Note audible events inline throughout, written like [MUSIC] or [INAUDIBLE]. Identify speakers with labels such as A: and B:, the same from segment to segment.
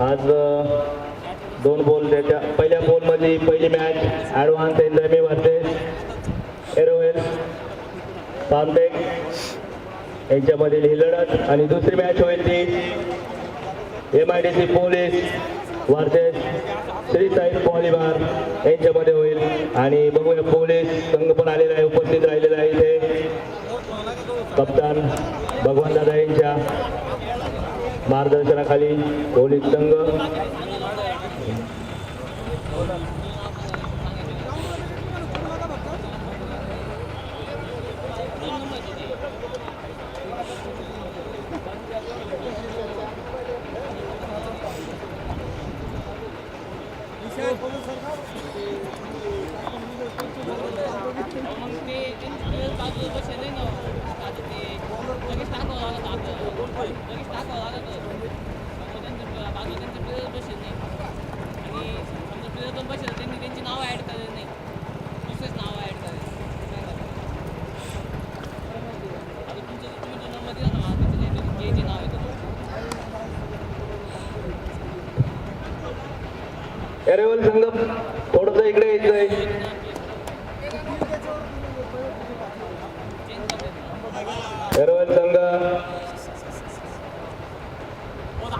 A: आज दोन बॉल त्याच्या पहिल्या बॉलमध्ये पहिली मॅच ॲडव्हान्स इंद्रमी वर्सेस एरोवेल पामटेक यांच्यामधील ही लढत. आणि दुसरी मॅच होईल ती M I D C police versus Shri Sai पॉलिबार यांच्यामध्ये होईल. आणि बघूया पोलीस संघ पण आलेला आहे उपस्थित राहिलेला आहे इथे. कप्तान भगवान दादा यांच्या. मार्गदर्शनाखाली पोलीस संघ
B: मग ते त्यांची बाजूला बसेल ना आता ते लगेच टाकावं लागत आता लगेच टाकावं लागत मग त्यांचं बाजूला त्यांचे प्लेयर बसेल नाही आणि समजा प्लेयर पण बसेल त्यांनी त्यांची नावं ॲड करायला नाही दुसरेच नावं ॲड करायचे आता तुमचं तुम्ही जो नंबर दिला ना मला त्याच्या जे जे नाव आहे
A: एरेवल संघ थोडस इकडे यायचंय एरेवल संघ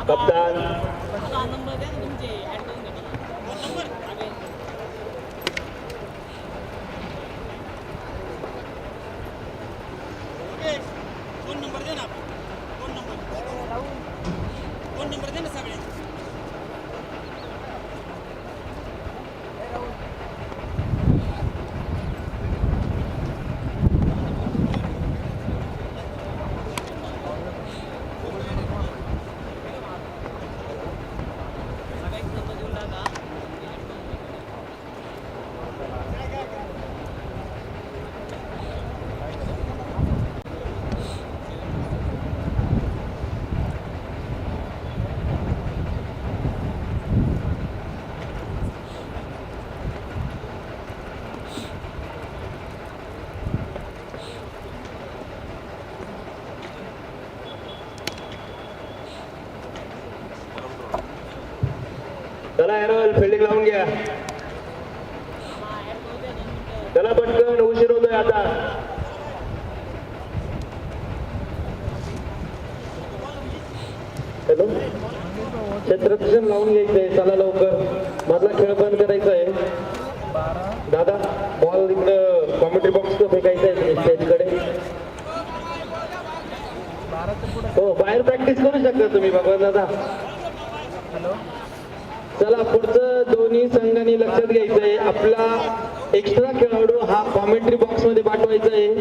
A: कप्तान
B: आता नंबर द्या ना तुमचे ॲड करून देतो ना नंबर
C: फोन नंबर दे ना फोन नंबर फोन नंबर दे ना सगळ्यांचे
B: सगळ्यांचे नंबर देऊन टाका
A: चला एरेवल फिल्डिंग लावून घ्या. चला पटकन उशीर होतोय आता. हॅलो? क्षेत्ररक्षण लावून घ्यायचंय. चला लवकर. मधला खेळ बंद करायचा आहे. दादा बॉल इकडं कॉमेंट्री बॉक्स फेकायचा आहे स्टेजकडे हो बाहेर प्रॅक्टिस करू शकता तुम्ही भगवान दादा. चला पुढचं दोन्ही संघांनी लक्षात घ्यायचं आहे आपला एक्स्ट्रा खेळाडू हा कॉमेंट्री बॉक्समध्ये पाठवायचा आहे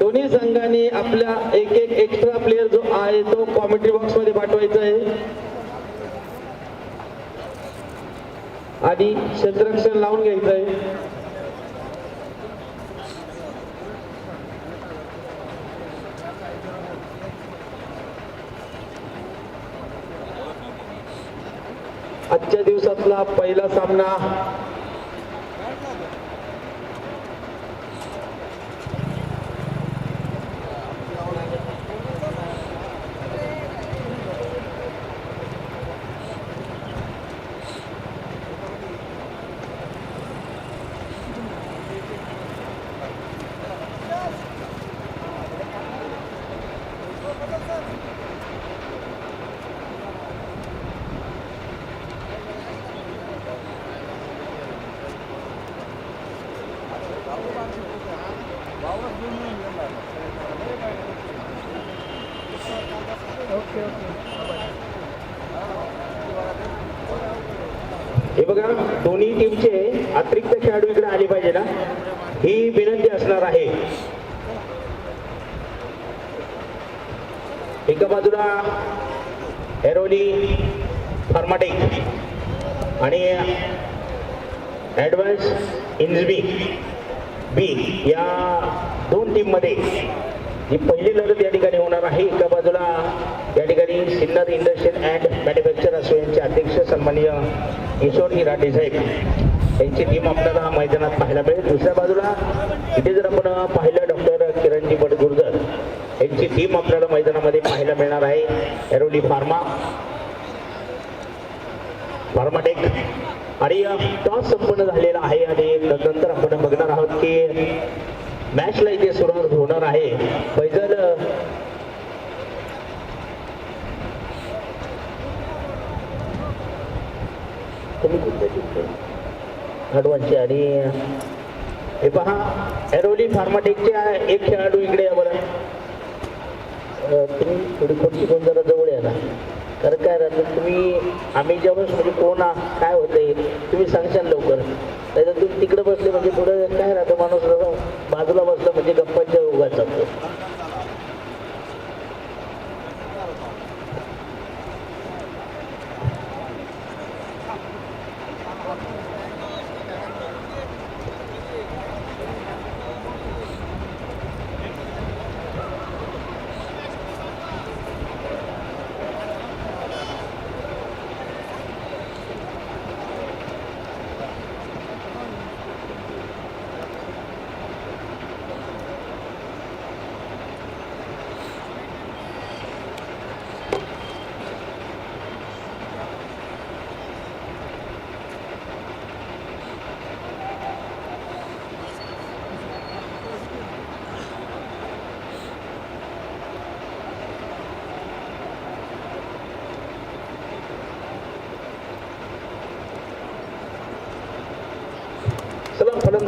A: दोन्ही संघांनी आपल्या एक एक एक्स्ट्रा प्लेयर जो आहे तो कॉमेंट्री बॉक्समध्ये पाठवायचा आहे आणि क्षेत्ररक्षण लावून घ्यायचं आहे आजच्या दिवसातला पहिला सामना बघा दोन्ही टीमचे अतिरिक्त खेळाडू इकडे आले पाहिजे ना? ही विनंती असणार आहे. एका बाजूला एरोली फार्माटेक आणि ॲडव्हान्स इंजबी बी या दोन टीममध्ये ही पहिली लढत या ठिकाणी होणार आहे. एका बाजूला या ठिकाणी सिन्नर इंडस्ट्रियल अँड मॅन्युफॅक्चर असोसिएशनचे अध्यक्ष सन्माननीय किशोर हिराटे साहेब. यांची टीम आपल्याला मैदानात पाहायला मिळेल. दुसऱ्या बाजूला इथे जर आपण पाहिलं डॉक्टर किरणजी बडगुर्जर यांची यांची टीम आपल्याला मैदानामध्ये पाहायला मिळणार आहे. एरोली फार्मा. फार्माटेक आणि टॉस संपन्न झालेला आहे आणि नंतर आपण बघणार आहोत की मॅचला इथे सुरुवात होणार आहे फैजल तुम्ही आणि हे पहा एरोली फार्माटेकचे एक खेळाडू इकडे या बरं. तुम्ही थोडी खोटी कोण जरा जवळ या ना. कारण काय राहतं तुम्ही आम्ही जेव्हा म्हणजे कोण काय होतंय तुम्ही सांगशाल लवकर. नाही तर तुम्ही तिकडे बसले म्हणजे पुढं काय राहतं माणूस जरा बाजूला बसला म्हणजे गप्पांच्या उगाच जातो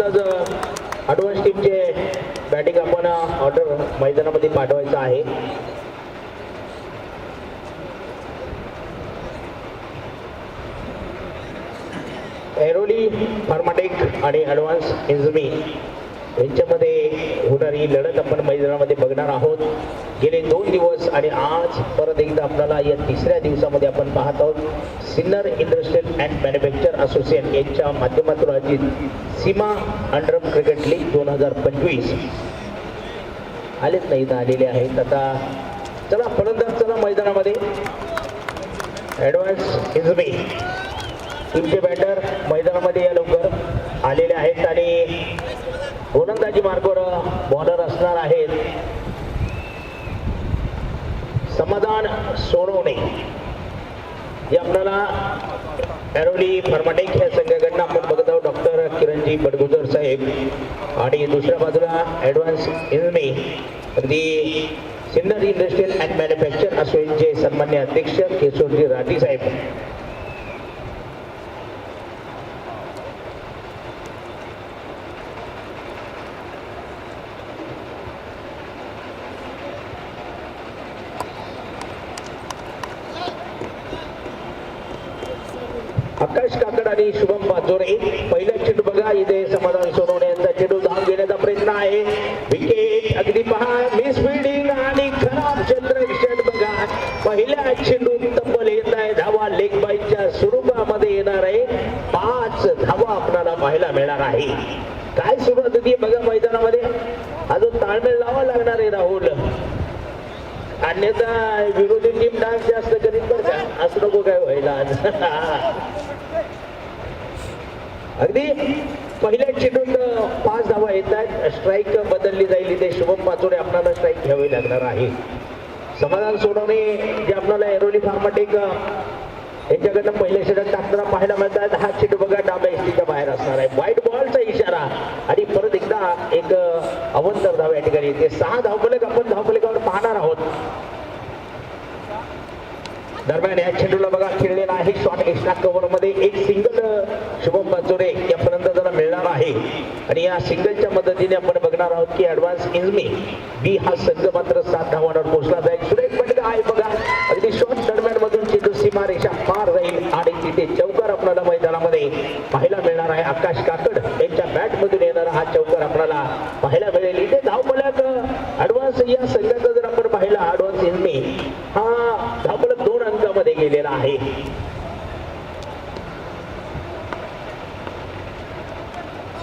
A: फलंदाज ॲडव्हान्स टीमचे बॅटिंग आपण ऑर्डर मैदानामध्ये पाठवायचं आहे. एरोली फार्माटेक आणि ॲडव्हान्स इंजमी यांच्यामध्ये होणारी लढत आपण मैदानामध्ये बघणार आहोत. गेले दोन दिवस आणि आज परत एकदा आपल्याला या तिसऱ्या दिवसामध्ये आपण पाहत आहोत. Sinnar industrial and manufacture association यांच्या माध्यमातून आयोजित सीमा अंडर क्रिकेट लीग दोन हजार पंचवीस. आलेच नाही इथं आलेले आहेत. आता चला फलंदाज चला मैदानामध्ये. ॲडव्हान्स इन्झमी तुमचे बॅटर मैदानामध्ये या लवकर आलेले आहेत. गोलंदाजी मार्गावर बॉलर असणार आहेत. समाधान सोनवणे हे आपल्याला एरोली फर्माटेक या संघाकडनं आपण बघत आहोत. डॉक्टर किरणजी बडगुजर साहेब. आणि दुसऱ्या बाजूला ॲडव्हान्स इन्मी अगदी सिन्नर इंडस्ट्रियल अँड मॅन्युफॅक्चर असोसिएशनचे सन्मान्य अध्यक्ष केशोरजी राठी साहेब आकाश काकड आणि शुभम पाचोरे पहिला चेंडू बघा इथे समाधान सोनवणे यांचा चेंडू धाव घेण्याचा प्रयत्न आहे. विकेट अगदी पहा मिस फिल्डिंग आणि खराब चंद्रक्षण बघा. पहिल्या चेंडू तब्बल येत आहे धावा लेग बाईच्या स्वरूपामध्ये येणार आहे. पाच धावा आपल्याला पाहायला मिळणार आहे. काय सुरुवात होती बघा मैदानामध्ये. अजून ताळमेळ लावा लागणार आहे राहुल. अन्यथा विरोधी टीम डान्स जास्त करीत बरं का? असं नको काय व्हायला आज. [LAUGHS] अगदी पाच धावा येत आहेत स्ट्राईक बदलली जाईल. इथे शुभम पाचोडे आपल्याला स्ट्राईक घ्यावी लागणार आहे. समाधान सोनवणे जे आपल्याला एरोली फार्माटेक यांच्याकडनं पहिल्या षटक टाकताना पाहायला मिळतात. हा चेंडू बघा डाव्या एसटीच्या बाहेर असणार आहे. व्हाईट बॉलचा इशारा. आणि परत एकदा एक अवंतर धाव या ठिकाणी येते. सहा धावफलक आपण धावफलकावर पाहणार आहोत. दरम्यान या चेंडूला बघा खेळलेला आहे शॉट एक्स्ट्रा कव्हरमध्ये. एक सिंगल शुभम पाचोरे या फलंदाजाला मिळणार आहे. आणि या सिंगलच्या मदतीने आपण बघणार आहोत की ऍडव्हान्स इन्झमी बी हा संघ मात्र सात धावांवर पोहोचला जाईल सुरेश फटका आहे बघा. अगदी शॉर्ट दरम्यान मधून चेंडू सीमा रेषा पार जाईल. आणि तिथे चौकार आपल्याला मैदानामध्ये पाहायला मिळणार आहे. आकाश काकड यांच्या बॅट मधून येणारा हा चौकार आपल्याला पाहायला मिळेल. इथे धावफलक ऍडव्हान्स या संघाचा जर आपण पाहिला ऍडव्हान्स इन्झमी केलेला आहे.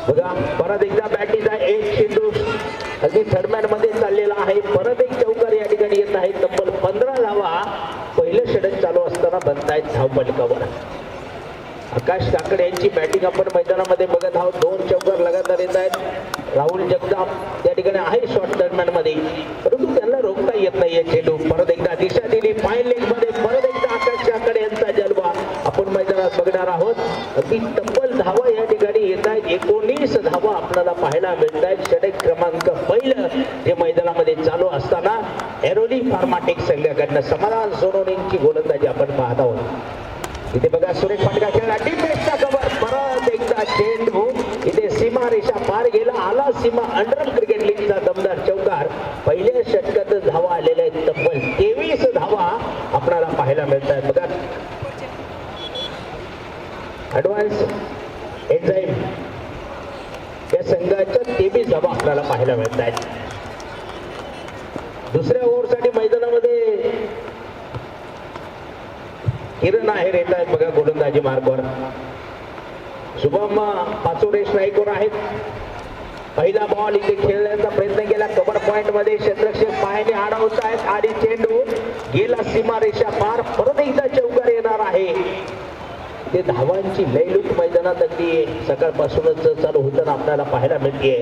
A: बघा परत एकदा बॅटीचा एक चेंडू अगदी थर्डमॅनमध्ये चाललेला आहे. परत एक चौकार या ठिकाणी येत आहे. तब्बल पंधरा धावा पहिलं षटक चालू असताना बनतायत धाव धावपलकावर आकाश काकडे यांची बॅटिंग आपण मैदानामध्ये बघत आहोत. दोन चौकार लगातार येत आहेत. राहुल जगदाप त्या ठिकाणी आहे शॉर्ट दरम्यानमध्ये. परंतु त्यांना रोखता येत नाहीये चेंडू. परत एकदा दिशा दिली. फाईन लेगमध्ये परत एकदा आकाश काकडे यांचा जलवा आपण मैदानात बघणार आहोत अगदी तब्बल धावा या ठिकाणी येत आहेत एकोणीस धावा आपल्याला पाहायला मिळत आहे षटक क्रमांक पहिलं हे मैदानामध्ये चालू असताना एरोली फार्माटेक संघाकडनं समाधान सोनवणेंची गोलंदाजी आपण पाहत आहोत. इथे बघा सुरेश पाटका खेळला डिफेन्सचा कव्हर परत एकदा चेंडू इथे सीमा रेषा पार गेला आला सीमा अंडर क्रिकेट लीगचा दमदार चौकार पहिल्या षटकात धावा आलेल्या आहेत तब्बल तेवीस धावा आपल्याला पाहायला मिळत आहेत बघा ऍडव्हान्स एन्झाईम या संघाच्या तेवीस धावा आपल्याला पाहायला मिळत आहेत दुसऱ्या ओव्हरसाठी मैदानामध्ये किरण आहेर येत आहेत बघा गोलंदाजी मार्गवर. शुभम पाचोरे स्ट्राईकवर आहेत. पहिला बॉल इथे खेळण्याचा प्रयत्न केला. कबर पॉइंटमध्ये क्षेत्रक्षक पायाने अडवत आहेत आणि चेंडू गेला सीमारेषा पार. परत एकदा चौकार येणार आहे. ते धावांची लयलूट मैदानात अगदी सकाळपासूनच चालू होताना आपल्याला पाहायला मिळते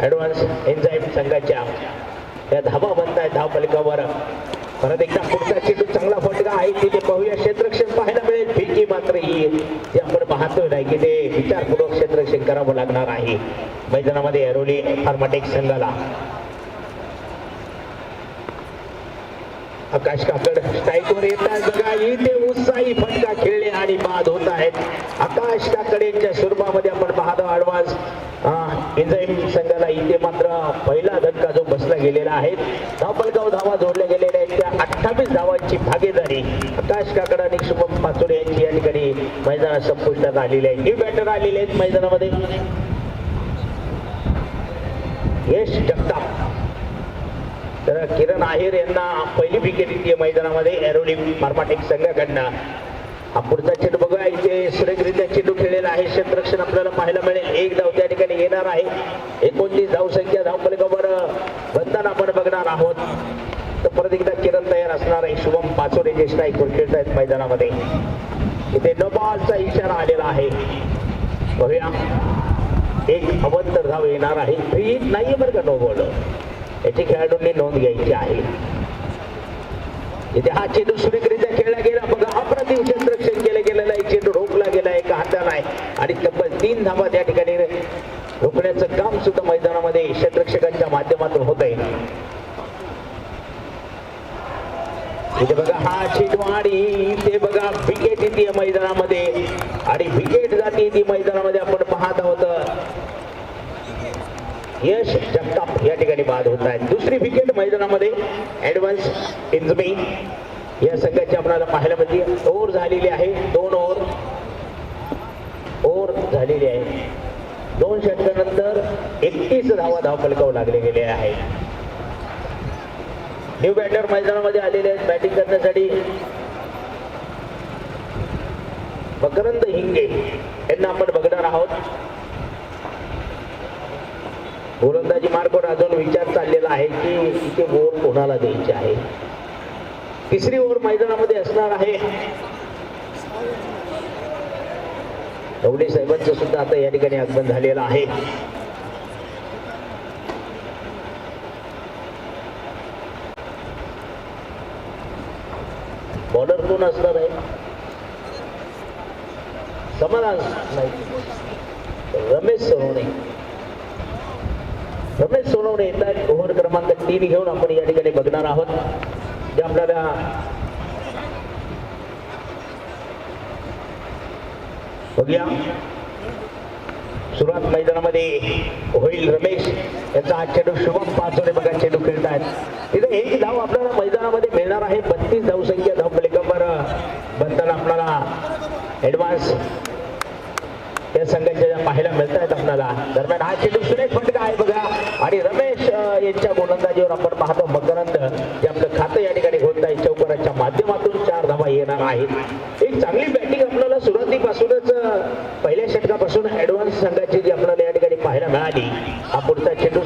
A: ऍडव्हान्स एन्झाईम संघाच्या या धावा बनत आहेत धाव परत एकदा पुढचा चेंडू चांगला फटका आहे. तिथे पाहूया क्षेत्रक्षण पाहायला मिळेल. फिरकी मात्र ही जे आपण पाहतोय नाही की ते विचारपूर्वक क्षेत्रक्षण करावं लागणार आहे. मैदानामध्ये अरोली फार्माटेक संघाला. आकाश काकड स्ट्राईकवर येतात. बघा इथे उत्साही फटका खेळले आणि बाद होत आहेत. आकाश काकडेंच्या स्वरूपामध्ये आपण पाहतो ऍडव्हान्स इंजाईम संघाला इथे मात्र पहिला धक्का जो बसला गेलेला आहे. धापलगाव धावा जोडल्या गेलेल्या आहेत. त्या अठ्ठावीस धावांची भागीदारी आकाश काकड आणि शुभम पाचोडे यांची या ठिकाणी मैदानात संपुष्टात आलेली आहे. न्यू बॅटर आलेले आहेत मैदानामध्ये. यश जगताप. तर किरण आहेर यांना पहिली विकेट येते मैदानामध्ये. एरोली मारमाटेक संघाकडनं. हा पुढचा चेंडू बघा इथे सुरेखरित्या चेंडू खेळलेला आहे. क्षेत्ररक्षण आपल्याला पाहायला मिळेल. एक धाव त्या ठिकाणी येणार आहे. एकोणतीस धाव संख्या धावपलकावर बंधन आपण बघणार आहोत. तर परत एकदा किरण तयार असणार आहे. शुभम पाचोरे जे स्ट्राईकवर खेळत आहेत मैदानामध्ये. इथे न बॉलचा इशारा आलेला आहे. बघूया. एक अवंतर धाव येणार आहे. फ्री नाहीये बरं का नो बॉल याची खेळाडूंनी नोंद घ्यायची आहे. इथे हा चेंडू सुरेखरित्या खेळला गेला. बघा अप्रतिम क्षेत्ररक्षण केलं गेलेलं आहे. चेंडू रोखला गेला एका हाताला आहे. आणि तब्बल तीन धाबा त्या ठिकाणी रोखण्याचं काम सुद्धा मैदानामध्ये क्षेत्ररक्षकांच्या माध्यमातून होत आहे. इथे बघा हा चेंडू आणि इथे बघा विकेट येते मैदानामध्ये. आणि विकेट जाते ती मैदानामध्ये आपण पाहत आहोत. यश जगताप या ठिकाणी बाद होत आहेत दुसरी विकेट मैदानामध्ये ऍडव्हान्स इंजमी या संघाची आपल्याला पाहायला मिळते. ओव्हर झालेली आहे. दोन ओव्हर. ओव्हर झालेली आहे. दोन षटकानंतर एकतीस धावा धाव फलकाव लागले गेले आहे. न्यू बॅटर मैदानामध्ये आलेले आहेत. बॅटिंग करण्यासाठी मकरंद हिंगे. यांना आपण बघणार आहोत. गोलंदाजी मार्गावर अजून विचार चाललेला आहे की इथे ओव्हर कोणाला द्यायची आहे? तिसरी ओव्हर मैदानामध्ये असणार आहे. ढवळे साहेबांचं सुद्धा आता या ठिकाणी आगमन झालेलं आहे. बॉलर कोण असणार आहे. समाधान नाही. रमेश सरोणे रमेश सोनवणे आहेत ओव्हर क्रमांक तीन घेऊन आपण या ठिकाणी बघणार आहोत. जे आपल्याला बघूया. सुरुवात मैदानामध्ये होईल रमेश. यांचा हा चेंडू शुभम पाचोरे बघा चेंडू खेळत आहेत. तिथे एक धाव आपल्याला मैदानामध्ये मिळणार आहे. बत्तीस धावसंख्या धाव प्लेकवर बनताना आपल्याला ऍडव्हान्स पाहायला मिळत दरम्यान हा चेंडू सुरेख फटका आहे बघा. आणि रमेश यांच्या गोलंदाजीवर आपण पाहतो मकरंद जे आपलं खातं या ठिकाणी होत आहे चौकाराच्या माध्यमातून चार धावा येणार आहेत. एक चांगली बॅटिंग आपल्याला सुरुवातीपासूनच पहिल्या षटकापासून ऍडव्हान्स संघाची जी आपल्याला या ठिकाणी पाहायला मिळाली हा पुढचा चेंडू.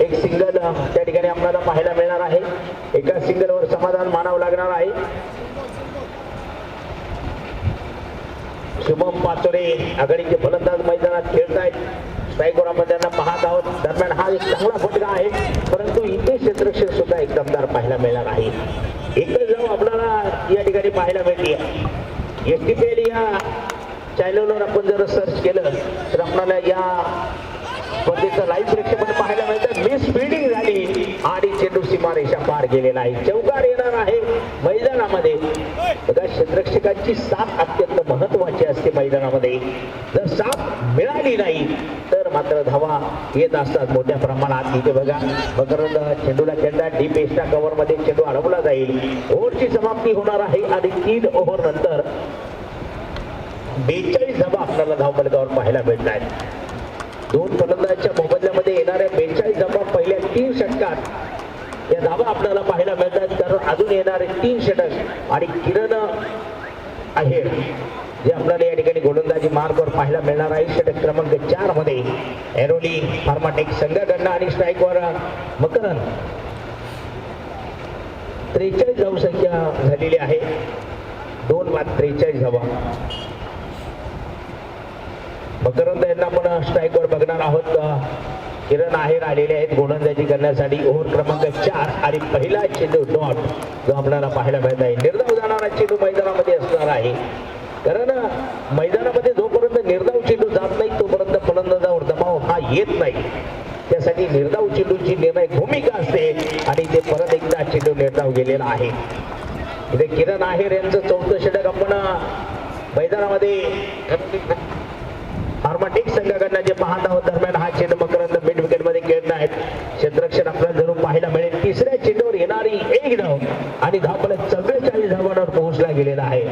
A: एक सिंगल त्या ठिकाणी आपल्याला पाहायला मिळणार आहे. एका सिंगलवर समाधान मानावं लागणार आहे. शुभम पाचोरे आघाडीचे खेळतायत. मैदानात आहेत त्यांना पाहत आहोत. दरम्यान हा एक चांगला फटका आहे. परंतु इथे क्षेत्रक्षण सुद्धा एक दमदार पाहायला मिळणार आहे. इकडे जाऊ आपल्याला या ठिकाणी पाहायला मिळते एस टी पी एल या चॅनलवर आपण जर सर्च केलं तर आपल्याला या स्पर्धेचं लाईव्ह प्रेक्षेपण पाहायला मिळतं मिस फिल्डिंग झाली आणि चेंडू सीमारेषा पार गेलेला आहे. चौकार येणार आहे मैदानामध्ये. बघा क्षेत्रक्षकांची साथ अत्यंत महत्वाची असते मैदानामध्ये. जर साथ मिळाली नाही तर मात्र धावा येत असतात मोठ्या प्रमाणात. इथे बघा मकरंद चेंडूला खेळता डीप एस्टा कव्हरमध्ये चेंडू अडवला जाईल. ओव्हरची समाप्ती होणार आहे आणि तीन ओव्हर नंतर बेचाळीस धावा आपल्याला धावफलकावर पाहायला मिळत आहेत दोन फलंदाजांच्या मोबदल्यामध्ये येणाऱ्या बेचाळीस तीन षटकात या धावा आपल्याला पाहायला मिळतात. कारण अजून येणारे तीन षटक आणि किरण आहेर जे आपल्याला या ठिकाणी गोलंदाजी मार्गवर पाहायला मिळणार आहे. षटक क्रमांक चारमध्ये एरोली फार्माटेक संघाकडनं आणि स्ट्राईकवर मकरन त्रेचाळीस धाव संख्या झालेली आहे. दोन बाद त्रेचाळीस धावा. मकरंद यांना आपण स्ट्राईकवर बघणार आहोत. किरण आहेर आलेले आहेत. गोलंदाजी करण्यासाठी ओव्हर क्रमांक चार आणि पहिला चेंडू डॉट जो आपल्याला पाहायला मिळत आहे. निर्धाव जाणारा चेंडू मैदानामध्ये असणार आहे. कारण मैदानामध्ये जोपर्यंत निर्धाव चेंडू जात नाही तोपर्यंत फलंदाजावर दबाव हा येत नाही. त्यासाठी निर्धाव चेंडूची निर्णायक भूमिका असते आणि ते परत एकदा चेंडू निर्धाव गेलेला आहे. इथे किरण आहेर यांचं चौथं षटक आपण मैदानामध्ये फार्माटेक संघाकडनं जे पाहत आहोत दरम्यान हा चेंडू मकरंद मिड विकेटमध्ये खेळत आहेत. क्षेत्रक्षण आपल्याला जरूर पाहायला मिळेल. तिसऱ्या चेंडूवर येणारी एक धाव आणि धावफलक चव्वेचाळीस धावांवर पोहोचला गेलेला आहे.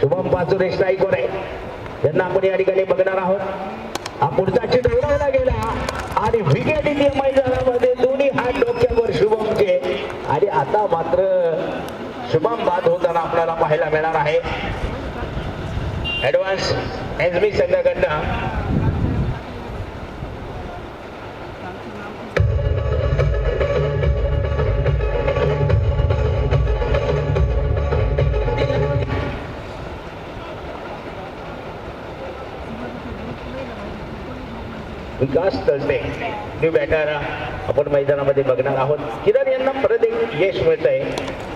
A: शुभम पाचुरे स्ट्राईकवर आहे. त्यांना आपण या ठिकाणी बघणार आहोत. हा पुढचा चेंडू उडवला गेला. आणि विकेट इंडिया मैदानामध्ये दोन्ही हात डोक्यावर शुभमचे. आणि आता मात्र शुभम बाद होताना आपल्याला पाहायला मिळणार आहे. ऍडव्हान्स एस बी संघाकडनं न्यू बॅटारा आपण मैदानामध्ये बघणार आहोत. किरण यांना परत एक यश मिळत आहे.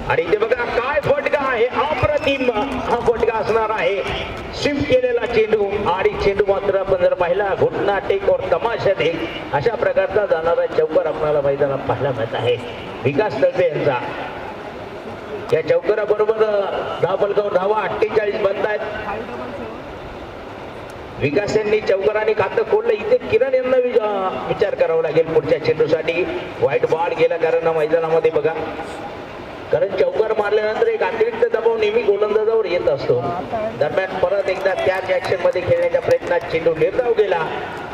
A: आणि ते बघा काय फटका आहे. अप्रतिम हा फटका असणार आहे. शिफ्ट केलेला चेंडू आणि चेंडू मात्र आपण जर पाहिला घुटना टेक और तमाशा देईल. अशा प्रकारचा जाणारा चौकर आपल्याला मैदानात पाहायला मिळत आहे. विकास तळपे यांचा. या चौकराबरोबर दहा फलकावर धावा. अठ्ठेचाळीस बंद आहेत. विकास यांनी चौकराने खातं खोललं इथे किरण यांना विचार करावा लागेल पुढच्या चेंडूसाठी. वाईट बॉल गेला कारण मैदानामध्ये बघा. कारण चौकार मारल्यानंतर एक अतिरिक्त दबाव नेहमी गोलंदाजावर येत असतो. दरम्यान परत एकदा त्याच ऍक्शनमध्ये खेळण्याच्या प्रयत्नात चेंडू निर्धाव गेला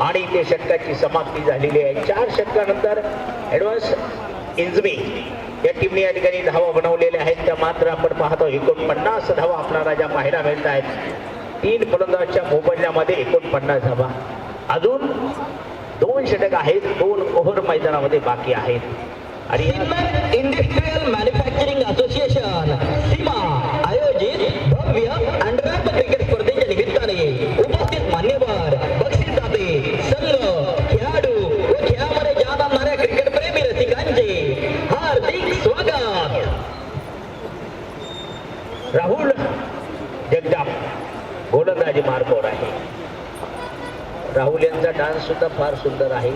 A: आणि इथे षटकाची समाप्ती झालेली आहे. चार षटकानंतर ऍडव्हान्स इंजमी या टीमने या ठिकाणी धावा बनवलेल्या आहेत. त्या मात्र आपण पाहतो एकोणपन्नास धावा आपल्याला ज्या पाहायला मिळत आहेत तीन फलंदाजच्या मोबदल्यामध्ये एकोणपन्नास धावा. अजून दोन षटक आहेत दोन ओव्हर मैदानामध्ये बाकी आहेत. आणि
D: इंडस्ट्रियल मॅन्युफॅक्चरिंग असोसिएशन सीमा आयोजित भव्य अंडरॅप क्रिकेट स्पर्धेच्या निमित्ताने उपस्थित मान्यवर बक्षीस दाते संघ खेळाडू व खेळामध्ये जात आणणाऱ्या क्रिकेट प्रेमी रसिकांचे हार्दिक स्वागत.
A: राहुल जगदाप. गोलंदाजी मार्गावर आहे. राहुल यांचा डान्स सुद्धा फार सुंदर आहे.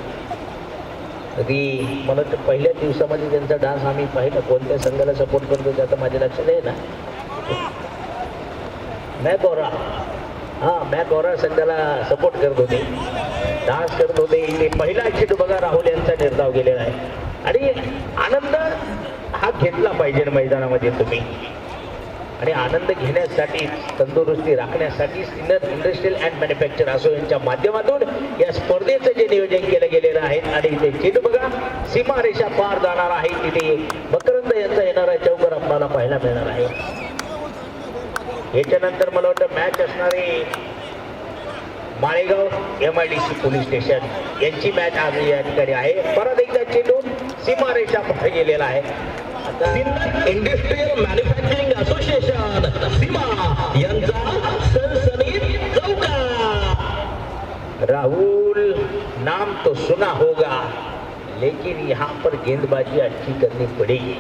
A: अगदी मला तर पहिल्या दिवसामध्ये त्यांचा डान्स आम्ही पाहिला. कोणत्या संघाला सपोर्ट करतो त्याचं माझ्या लक्षात आहे ना. मॅकोरा हा मॅकोरा संघाला सपोर्ट करत होते. डान्स करत होते. इथे पहिला चेंडू बघा राहुल यांचा निर्धाव गेलेला आहे. आणि आनंद हा घेतला पाहिजे मैदानामध्ये तुम्ही. आणि आनंद घेण्यासाठी तंदुरुस्ती राखण्यासाठी सिन्नर इंडस्ट्रियल अँड मॅन्युफॅक्चर असो यांच्या माध्यमातून या स्पर्धेचं जे नियोजन केलं गेलेलं आहे आणि इथे चिन्ह बघा सीमारेषा पार जाणार आहे. तिथे मकरंद यांचा येणारा चौकर आपल्याला पाहायला मिळणार आहे. याच्यानंतर मला वाटतं मॅच असणारे Malegaon M I D C police station यांची मॅच आज या ठिकाणी आहे. परत एकदा चेंडू सीमारेषा पार गेलेला आहे. आता
D: इंडस्ट्रियल मॅन्युफॅक्चरिंग विशेषण. भीमा यांचा सनसनीत चौका
A: राहुल नाम तो सुना होगा लेकिन यहाँ पर गेंदबाजी अच्छी करनी पड़ेगी.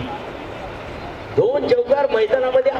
A: दोन चौकार मैदानामध्ये